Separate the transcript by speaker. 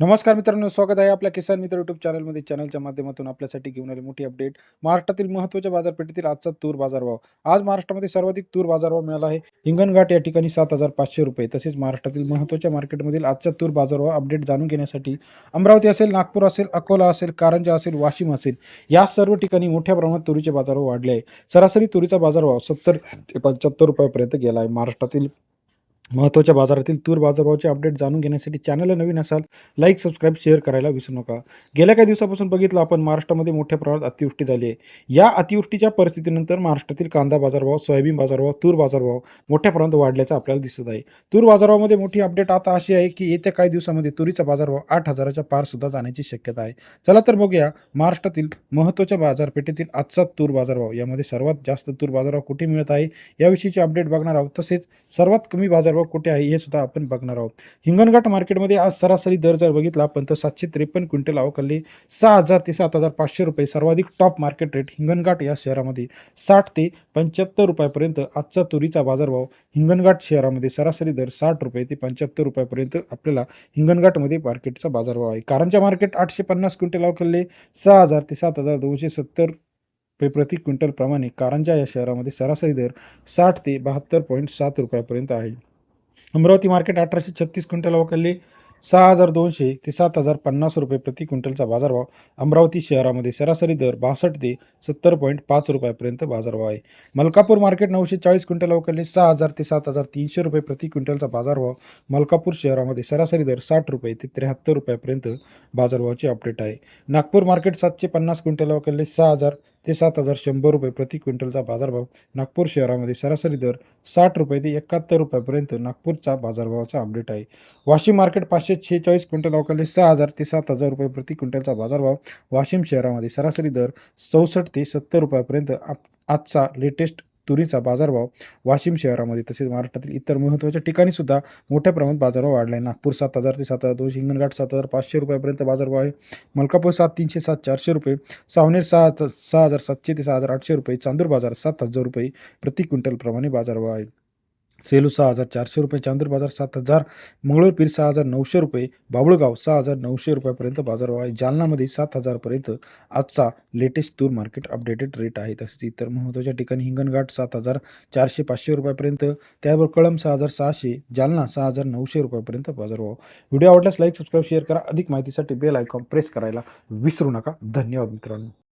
Speaker 1: नमस्कार मित्रांनो स्वागत आहे आपल्या किसान मित्र यूट्यूब चॅनलमध्ये चॅनलच्या माध्यमातून आपल्यासाठी घेऊन आले मोठी अपडेट महाराष्ट्रातील महत्त्वाच्या बाजारपेठेतील आजचा तूर बाजारभाव. आज महाराष्ट्रामध्ये सर्वाधिक तूर बाजारभाव मिळाला आहे. हिंगणघाट या ठिकाणी सात हजार पाचशे रुपये. तसेच महाराष्ट्रातील महत्त्वाच्या मार्केटमधील आजचा तूर बाजारभाव अपडेट जाणून घेण्यासाठी अमरावती असेल नागपूर असेल अकोला असेल कारंजा असेल वाशिम असेल या सर्व ठिकाणी मोठ्या प्रमाणात तुरीचे बाजारभाव वाढले आहे. सरासरी तुरीचा बाजारभाव सत्तर ते पंच्याहत्तर रुपयापर्यंत गेला आहे. महाराष्ट्रातील महत्त्वाच्या बाजारातील तूर बाजारभावाचे अपडेट जाणून घेण्यासाठी चॅनलला नवीन असाल लाईक सबस्क्राईब शेअर करायला विसरू नका. गेल्या काही दिवसापासून बघितलं आपण महाराष्ट्रामध्ये मोठ्या प्रमाणात अतिवृष्टी झाली आहे. या अतिवृष्टीच्या परिस्थितीनंतर महाराष्ट्रातील कांदा बाजारभाव सोयाबीन बाजारभाव तूर बाजारभाव मोठ्या प्रमाणात वाढल्याचं आपल्याला दिसत आहे. तूर बाजारामध्ये मोठी अपडेट आता अशी आहे की येत्या काही दिवसामध्ये तुरीचा बाजारभाव आठ हजाराच्या पारसुद्धा जाण्याची शक्यता आहे. चला तर बघूया महाराष्ट्रातील महत्त्वाच्या बाजारपेठेतील आजचा तूर बाजारभाव. यामध्ये सर्वात जास्त तूर बाजारभाव कुठे मिळत आहे? याविषयीचे अपडेट बघणार आहोत. तसेच सर्वात कमी बाजार बाजारभाव कुठे आहे हे सुद्धा आपण बघणार आहोत. हिंगणघाट मार्केटमध्ये आज सरासरी दर जर बघितला आपण तर सातशे त्रेपन्न क्विंटल अवकाली सहा हजार ते सात हजार पाचशे रुपये सर्वाधिक टॉप मार्केट रेट हिंगणघाट या शहरामध्ये. साठ ते पंच्याहत्तर रुपयापर्यंत आजचा तुरीचा बाजारभाव हिंगणघाट शहरामध्ये सरासरी दर साठ रुपये ते पंच्याहत्तर रुपयापर्यंत आपल्याला हिंगणघाटमध्ये मार्केटचा बाजारभाव आहे. कारंजा मार्केट आठशे पन्नास क्विंटल अवकाले सहा हजार ते सात हजार दोनशे सत्तर रुपये प्रति क्विंटलप्रमाणे कारंजा या शहरामध्ये सरासरी दर साठ ते बहात्तर पॉईंट सात रुपयापर्यंत आहे. अमरावती मार्केट अठराशे छत्तीस क्विंटल अवकाले सहा हजार दोनशे ते सात हजार पन्नास रुपये प्रति क्विंटलचा बाजारभाव अमरावती शहरामध्ये सरासरी दर बासष्ट ते सत्तर पॉईंट पाच रुपयापर्यंत बाजारभाव आहे. मलकापूर मार्केट नऊशे चाळीस क्विंटल अवकाले सहा हजार ते सात हजार तीनशे रुपये प्रति क्विंटलचा बाजारभाव मलकापूर शहरामध्ये सरासरी दर साठ रुपये ते त्र्याहत्तर रुपयापर्यंत बाजारभावाची अपडेट आहे. नागपूर मार्केट सातशे पन्नास क्विंटल अवकाले सहा हजार ते सात हजार शंभर रुपये प्रति क्विंटलचा बाजारभाव नागपूर शहरामध्ये सरासरी दर साठ रुपये ते एकाहत्तर रुपयापर्यंत नागपूरचा बाजारभावाचा अपडेट आहे. वाशिम मार्केट पाचशे शेहेचाळीस क्विंटल अवकाले सहा हजार ते सात हजार रुपये प्रति क्विंटलचा बाजारभाव. वाशिम शहरामध्ये सरासरी दर चौसष्ट ते सत्तर रुपयापर्यंत आप आजचा लेटेस्ट तुरीचा बाजारभाव वाशिम शहरामध्ये तसेच महाराष्ट्रातील इतर महत्त्वाच्या ठिकाणी सुद्धा मोठ्या प्रमाणात बाजारभाव वाढला आहे नागपूर सात हजार ते सात हजार दोनशे हिंगणघाट सात हजार पाचशे रुपयापर्यंत बाजारभाव आहे. मलकापूर सात तीनशे सात चारशे रुपये सावनेर सहा सहा हजार सातशे ते सहा हजार आठशे रुपये चांदूर बाजार सात हजार रुपये प्रति क्विंटलप्रमाणे बाजारभाव आहे. सेलू सहा हजार चारशे रुपये चांदूर बाजार सात हजार मंगळूरपीर सहा हजार नऊशे रुपये बाबुळगाव सहा हजार नऊशे रुपयापर्यंत बाजारभाव आहे जालनामध्ये सात हजारपर्यंत आजचा लेटेस्ट तूर मार्केट अपडेटेड रेट आहे. तसेच इतर महत्त्वाच्या ठिकाणी हिंगणघाट सात हजार चारशे पाचशे रुपयापर्यंत त्यावर कळम सहा हजार सहाशे जालना सहा हजार नऊशे रुपयापर्यंत बाजारभाव व्हिडिओ आवडल्यास लाईक सबस्क्राईब शेअर करा. अधिक माहितीसाठी बेल आयकॉन प्रेस करायला विसरू नका. धन्यवाद मित्रांनो.